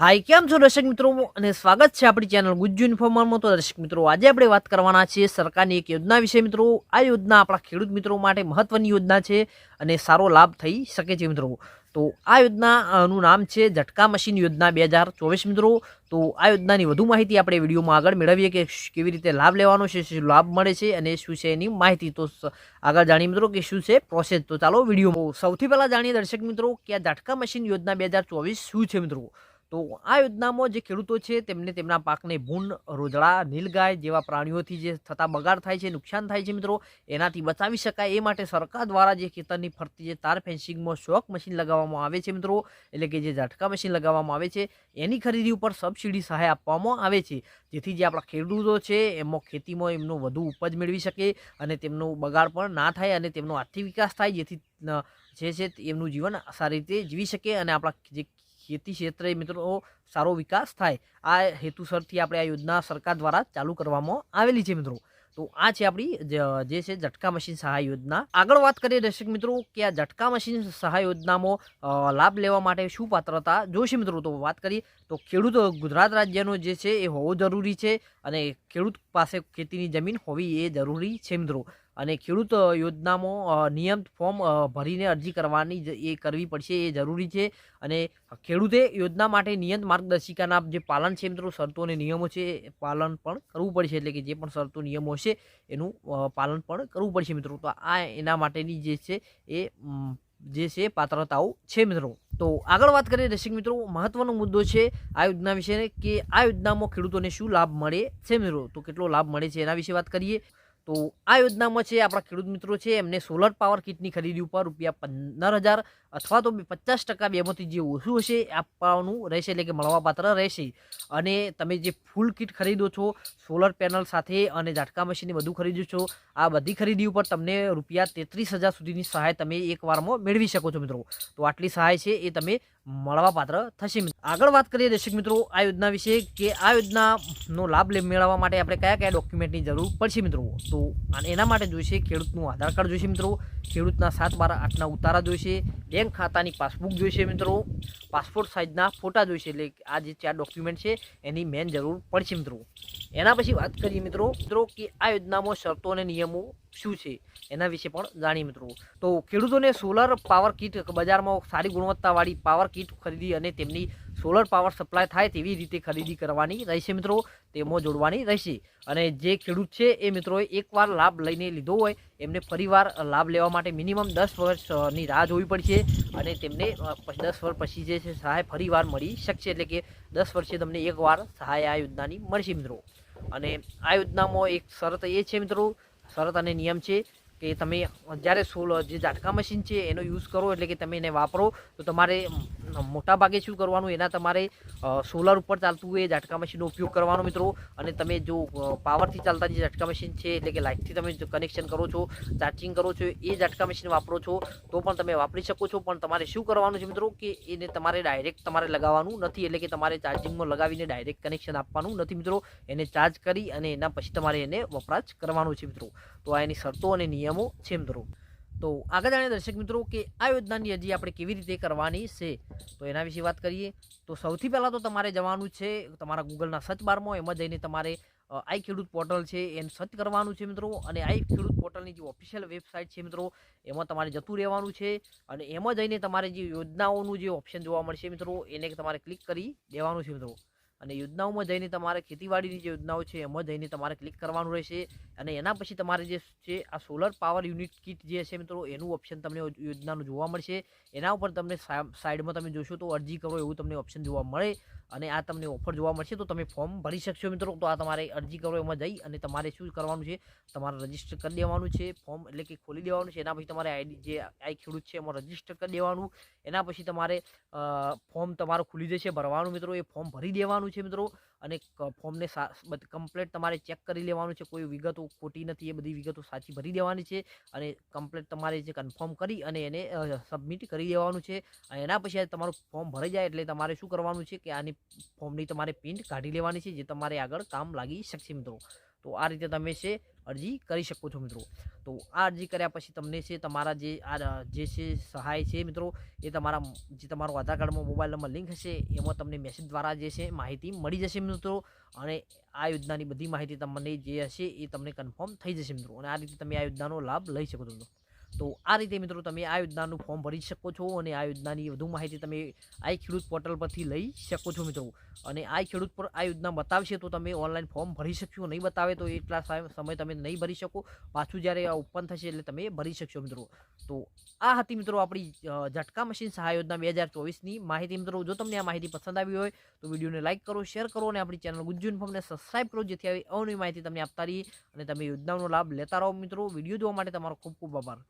High કેમ છો દર્શક મિત્રો? અને સ્વાગત છે આપણી ચેનલ ગુજ્જુ ઇન્ફોર્મરમાં તો દર્શક મિત્રો, આજે આપણે વાત કરવાના છીએ સરકારની એક યોજના વિશે મિત્રો. આ યોજના આપણા ખેડૂત મિત્રો માટે મહત્વની યોજના છે અને સારો લાભ થઈ શકે છે મિત્રો. તો આ યોજનાનું નામ છે ઝટકા મશીન યોજના બે હજાર ચોવીસ મિત્રો. તો આ યોજનાની વધુ માહિતી આપણે વિડીયોમાં આગળ મેળવીએ કે કેવી રીતે લાભ લેવાનો છે, શું લાભ મળે છે અને શું છે એની માહિતી. તો આગળ જાણીએ મિત્રો કે શું છે પ્રોસેસ તો ચાલો વીડિયો સૌથી પહેલાં જાણીએ દર્શક મિત્રો કે આ ઝટકા મશીન યોજના બે હજાર ચોવીસ શું છે મિત્રો? તો આ યોજનામાં જે ખેડૂતો છે, તેમને તેમના પાકને ભૂંડ રોજડા નીલગાય જેવા પ્રાણીઓથી જે થતા બગાડ થાય છે, નુકસાન થાય છે મિત્રો, એનાથી બચાવી શકાય. એ માટે સરકાર દ્વારા જે ખેતરની ફરતી જે તાર ફેન્સિંગમાં શોક મશીન લગાવવામાં આવે છે મિત્રો, એટલે કે જે ઝાટકા મશીન લગાવવામાં આવે છે, એની ખરીદી ઉપર સબસિડી સહાય આપવામાં આવે છે. જેથી જે આપણા ખેડૂતો છે, એમાં ખેતીમાં એમનો વધુ ઉપજ મેળવી શકે અને તેમનો બગાડ પણ ના થાય અને તેમનો આર્થિક વિકાસ થાય. જેથી જે છે એમનું જીવન સારી રીતે જીવી શકે અને આપણા જે ખેતી ક્ષેત્રે મિત્રો સારો વિકાસ થાય, આ હેતુસરથી આપણે આ યોજના સરકાર દ્વારા ચાલુ કરવામાં આવેલી છે મિત્રો. તો આ છે આપણી જે છે ઝટકા મશીન સહાય યોજના. આગળ વાત કરીએ દર્શક મિત્રો કે આ ઝટકા મશીન સહાય યોજનામાં લાભ લેવા માટે શું પાત્રતા જોશે મિત્રો? તો વાત કરીએ તો ખેડૂત ગુજરાત રાજ્યનો જે છે એ હોવો જરૂરી છે. અને ખેડૂત પાસે ખેતીની જમીન હોવી એ જરૂરી છે મિત્રો. અને ખેડૂત યોજનામાં નિયમિત ફોર્મ ભરીને અરજી કરવાની એ કરવી પડશે એ જરૂરી છે. અને ખેડૂતે યોજના માટે નિયત માર્ગદર્શિકાના જે પાલન છે મિત્રો, શરતો અને નિયમો છે એ પાલન પણ કરવું પડશે. એટલે કે જે પણ શરતો, નિયમો છે એનું પાલન પણ કરવું પડશે મિત્રો. તો આ એના માટેની જે છે એ જે છે પાત્રતાઓ છે મિત્રો. તો આગળ વાત કરીએ દર્શક મિત્રો, મહત્વનો મુદ્દો છે આ યોજના વિશે કે આ યોજનામાં ખેડૂતોને શું લાભ મળે છે મિત્રો? તો કેટલો લાભ મળે છે એના વિશે વાત કરીએ. તો આ યોજનામાં છે, આપણા ખેડૂત મિત્રો છે, એમને સોલર પાવર કિટની ખરીદી ઉપર રૂપિયા પંદર હજાર અથવા તો પચાસ ટકા બેમાંથી જે ઓછું હશે આપવાનું રહેશે, એટલે કે મળવાપાત્ર રહેશે. અને તમે જે ફૂલ કિટ ખરીદો છો સોલર પેનલ સાથે અને ઝાટકા મશીનને બધું ખરીદો છો, આ બધી ખરીદી ઉપર તમને રૂપિયા તેત્રીસ હજાર સુધીની સહાય તમે એકવારમાં મેળવી શકો છો મિત્રો. તો આટલી સહાય છે એ તમે મળવાપાત્ર થશે આગળ વાત કરીએ દર્શક મિત્રો આ યોજના વિશે કે આ યોજનાનો લાભ મેળવવા માટે આપણે કયા કયા ડોક્યુમેન્ટની જરૂર પડશે મિત્રો? તો અને એના માટે જોઈશે ખેડૂતનું આધાર કાર્ડ જોઈશે મિત્રો, ખેડૂતના સાત બાર આઠના ઉતારા જોઈશે, બેંક ખાતાની પાસબુક જોઈશે મિત્રો પાસપોર્ટ સાઇઝના ફોટા જોઈશે એટલે આ જે ચાર ડોક્યુમેન્ટ છે, એની મેન જરૂર પડશે મિત્રો. એના પછી વાત કરીએ મિત્રો મિત્રો, કે આ યોજનામાં શરતો અને નિયમો શું છે? એના વિશે પણ જાણીએ મિત્રો. તો ખેડૂતોને સોલર પાવર કીટ બજારમાં સારી ગુણવત્તાવાળી પાવર કીટ ખરીદી અને તેમની સોલર પાવર સપ્લાય થાય તેવી રીતે ખરીદી કરવાની રહેશે મિત્રો, તેમાં જોડવાની રહેશે. અને જે ખેડૂત છે એ મિત્રોએ એકવાર લાભ લઈને લીધો હોય, એમને ફરીવાર લાભ લેવા માટે મિનિમમ દસ વર્ષની રાહ જોવી પડશે અને તેમને દસ વર્ષ પછી જે છે સહાય ફરીવાર મળી શકશે એટલે કે દસ વર્ષે તમને એકવાર સહાય આ યોજનાની મળશે મિત્રો. અને આ યોજનામાં એક શરત એ છે મિત્રો, શરત અને નિયમ છે કે તમે જ્યારે સોલ જે ઝાટકા મશીન છે એનો યુઝ કરો એટલે કે તમે એને વાપરો, તો તમારે મોટા ભાગે શું કરવાનું, એના તમારે સોલર ઉપર ચાલતું એ ઝાટકા મશીનનો ઉપયોગ કરવાનો મિત્રો. અને તમે જો પાવરથી ચાલતા જે ઝાટકા મશીન છે, એટલે કે લાઇટથી તમે કનેક્શન કરો છો ચાર્જિંગ કરો છો, એ ઝાટકા મશીન વાપરો છો, તો પણ તમે વાપરી શકો છો. પણ તમારે શું કરવાનું છે મિત્રો, કે એને તમારે ડાયરેક્ટ તમારે લગાવવાનું નથી, એટલે કે તમારે ચાર્જિંગમાં લગાવીને ડાયરેક્ટ કનેક્શન આપવાનું નથી મિત્રો. એને ચાર્જ કરી અને એના પછી તમારે એને વપરાશ કરવાનો છે મિત્રો. તો આ એની શરતો અને નિયમો છે મિત્રો. તો આગળ જાણીએ દર્શક મિત્રો કે આ યોજનાની અરજી આપણે કેવી રીતે કરવાની છે? તો એના વિશે વાત કરીએ. તો સૌથી પહેલાં તો તમારે જવાનું છે તમારા ગૂગલના સર્ચ બારમાં એમાં જઈને તમારે આઈ ખેડૂત પોર્ટલ છે એને સર્ચ કરવાનું છે મિત્રો. અને આઈ ખેડૂત પોર્ટલની જે ઓફિશિયલ વેબસાઇટ છે મિત્રો, એમાં તમારે જતું રહેવાનું છે. અને એમાં જઈને તમારે જે યોજનાઓનું જે ઓપ્શન જોવા મળશે મિત્રો, એને તમારે ક્લિક કરી દેવાનું છે મિત્રો. અને યોજનાઓમાં જઈને તમારે ખેતીવાડીની જે યોજનાઓ છે, એમાં જઈને તમારે ક્લિક કરવાનું રહેશે. અને એના પછી તમારે જે છે આ સોલર પાવર યુનિટ કિટ જે છે મિત્રો, એનું ઓપ્શન તમને યોજનાનું જોવા મળશે. એના ઉપર તમને સાઈડમાં તમે જોશો તો અરજી કરો, એવું તમને ઓપ્શન જોવા મળે. અને આ તમને ઓફર જોવા મળશે, તો તમે ફોર્મ ભરી શકશો મિત્રો. તો આ તમારે અરજી કરો એમાં જઈ અને તમારે શું કરવાનું છે, તમારે રજિસ્ટર કરી દેવાનું છે ફોર્મ એટલે કે ખોલી દેવાનું છે. એના પછી તમારે આઈડી જે આઈ ખેડૂત છે એમાં રજિસ્ટર કરી દેવાનું. એના પછી તમારે ફોર્મ તમારું ખુલી જશે ભરવાનું મિત્રો. એ ફોર્મ ભરી દેવાનું છે મિત્રો. અને ફોર્મને કમ્પ્લેટ તમારે ચેક કરી લેવાનું છે. કોઈ વિગતો ખોટી નથી, એ બધી વિગતો સાચી ભરી દેવાની છે અને કમ્પ્લેટ તમારે જે કન્ફર્મ કરી અને એને સબમિટ કરી દેવાનું છે. એના પછી તમારું ફોર્મ ભરાઈ જાય એટલે તમારે શું કરવાનું છે કે આની ફોર્મની તમારે પ્રિન્ટ કાઢી લેવાની છે, જે તમારે આગળ કામ લાગી શકશે મિત્રો. તો આ રીતે તમે છે અરજી કરી શકો છો મિત્રો. તો આ અરજી કર્યા પછી તમને છે તમારા જે આ જે છે સહાય છે મિત્રો, એ તમારા જે તમારો આધાર કાર્ડમાં મોબાઈલ નંબર લિંક હશે, એમાં તમને મેસેજ દ્વારા જે છે માહિતી મળી જશે મિત્રો. અને આ યોજનાની બધી માહિતી તમને જે હશે એ તમને કન્ફર્મ થઈ જશે મિત્રો. અને આ રીતે તમે આ યોજનાનો લાભ લઈ શકો છો મિત્રો. તો આ રીતે મિત્રો તમે આ યોજનાનું ફોર્મ ભરી શકો છો અને આ યોજનાની વધુ માહિતી તમે આ ખેડૂત પોર્ટલ પરથી લઈ શકો છો મિત્રો. અને આ ખેડૂત પર આ યોજના બતાવશે તો તમે ઓનલાઈન ફોર્મ ભરી શકશો, નહીં બતાવે તો એટલા સમય તમે નહીં ભરી શકો. પાછું જ્યારે આ ઓપન થશે એટલે તમે ભરી શકશો મિત્રો. તો આ હતી મિત્રો આપણી ઝટકા મશીન સહાય યોજના બે હજાર ચોવીસની માહિતી મિત્રો. જો તમને આ માહિતી પસંદ આવી હોય તો વિડીયોને લાઇક કરો, શેર કરો અને આપણી ચેનલ ગુજ્જુ ઇન્ફોર્મને સબસ્ક્રાઈબ કરો, જેથી આવી અવનવી માહિતી તમને આપતા રહીએ અને તમે યોજનાઓનો લાભ લેતા રહો મિત્રો. વીડિયો જોવા માટે તમારો ખૂબ ખૂબ આભાર.